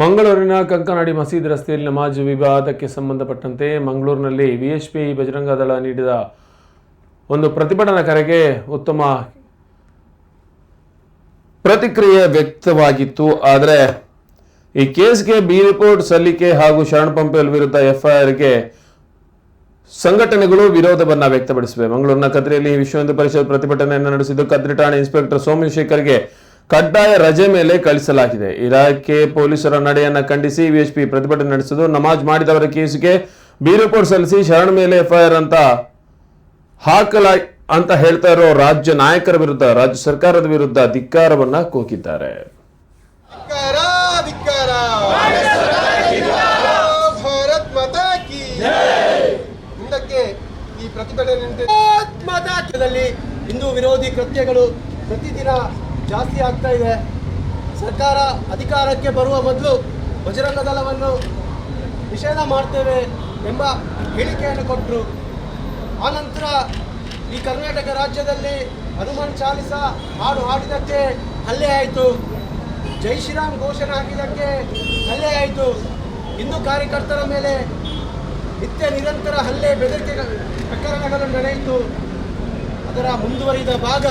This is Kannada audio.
ಮಂಗಳೂರಿನ ಕಂಕನಾಡಿ ಮಸೀದ್ ರಸ್ತೆಯಲ್ಲಿ ನಮಾಜ್ ವಿವಾದಕ್ಕೆ ಸಂಬಂಧಪಟ್ಟಂತೆ ಮಂಗಳೂರಿನಲ್ಲಿ ವಿಎಚ್ಪಿ ಬಜರಂಗ ದಳ ನೀಡಿದ ಒಂದು ಪ್ರತಿಭಟನಾ ಕರೆಗೆ ಉತ್ತಮ ಪ್ರತಿಕ್ರಿಯೆ ವ್ಯಕ್ತವಾಗಿತ್ತು. ಆದರೆ ಈ ಕೇಸ್ಗೆ ಬಿ ರಿಪೋರ್ಟ್ ಸಲ್ಲಿಕೆ ಹಾಗೂ ಶರಣ್ ಪಂಪೇಲ್ ವಿರುದ್ಧ ಎಫ್ಐಆರ್ಗೆ ಸಂಘಟನೆಗಳು ವಿರೋಧವನ್ನು ವ್ಯಕ್ತಪಡಿಸಿವೆ. ಮಂಗಳೂರಿನ ಕದ್ರಿಯಲ್ಲಿ ವಿಶ್ವ ಹಿಂದೂ ಪರಿಷತ್ ಪ್ರತಿಭಟನೆಯನ್ನು ನಡೆಸಿದ್ದು ಕದ್ರಿ ಠಾಣೆ ಇನ್ಸ್ಪೆಕ್ಟರ್ ಸೋಮಶೇಖರ್ಗೆ ಕಡ್ಡಾಯ ರಜೆ ಮೇಲೆ ಕಳಿಸಲಾಗಿದೆ. ಇಲಾಖೆ ಪೊಲೀಸರ ನಡೆಯನ್ನ ಖಂಡಿಸಿ ವಿಎಚ್ಪಿ ಪ್ರತಿಭಟನೆ ನಡೆಸಿದ್ದು, ನಮಾಜ್ ಮಾಡಿದವರ ಕೇಸಿಗೆ ಬಿ ರಿಪೋರ್ಟ್ ಸಲ್ಲಿಸಿ ಶರಣ್ ಮೇಲೆ ಎಫ್ಐಆರ್ ಅಂತ ಹಾಕಲಾ ಅಂತ ಹೇಳ್ತಾ ಇರೋ ರಾಜ್ಯ ನಾಯಕರ ವಿರುದ್ಧ, ರಾಜ್ಯ ಸರ್ಕಾರದ ವಿರುದ್ಧ ಧಿಕ್ಕಾರವನ್ನ ಕೂಗಿದ್ದಾರೆ. ಪ್ರತಿಭಟನೆ ಹಿಂದೂ ವಿರೋಧಿ ಕೃತ್ಯಗಳು ಪ್ರತಿದಿನ ಜಾಸ್ತಿ ಆಗ್ತಾ ಇದೆ. ಸರ್ಕಾರ ಅಧಿಕಾರಕ್ಕೆ ಬರುವ ಮೊದಲು ಬಜರಂಗ ದಳವನ್ನು ನಿಷೇಧ ಮಾಡ್ತೇವೆ ಎಂಬ ಹೇಳಿಕೆಯನ್ನು ಕೊಟ್ಟರು. ಆನಂತರ ಈ ಕರ್ನಾಟಕ ರಾಜ್ಯದಲ್ಲಿ ಹನುಮಾನ್ ಚಾಲಿಸ ಹಾಡು ಹಾಡಿದಕ್ಕೆ ಹಲ್ಲೆ ಆಯಿತು. ಜೈ ಶ್ರೀರಾಮ್ ಘೋಷಣೆ ಹಾಕಿದ್ದಕ್ಕೆ ಹಲ್ಲೆ ಆಯಿತು. ಹಿಂದೂ ಕಾರ್ಯಕರ್ತರ ಮೇಲೆ ನಿತ್ಯ ನಿರಂತರ ಹಲ್ಲೆ ಬೆದರಿಕೆ ಪ್ರಕರಣಗಳು ನಡೆಯಿತು. ಅದರ ಮುಂದುವರಿದ ಭಾಗ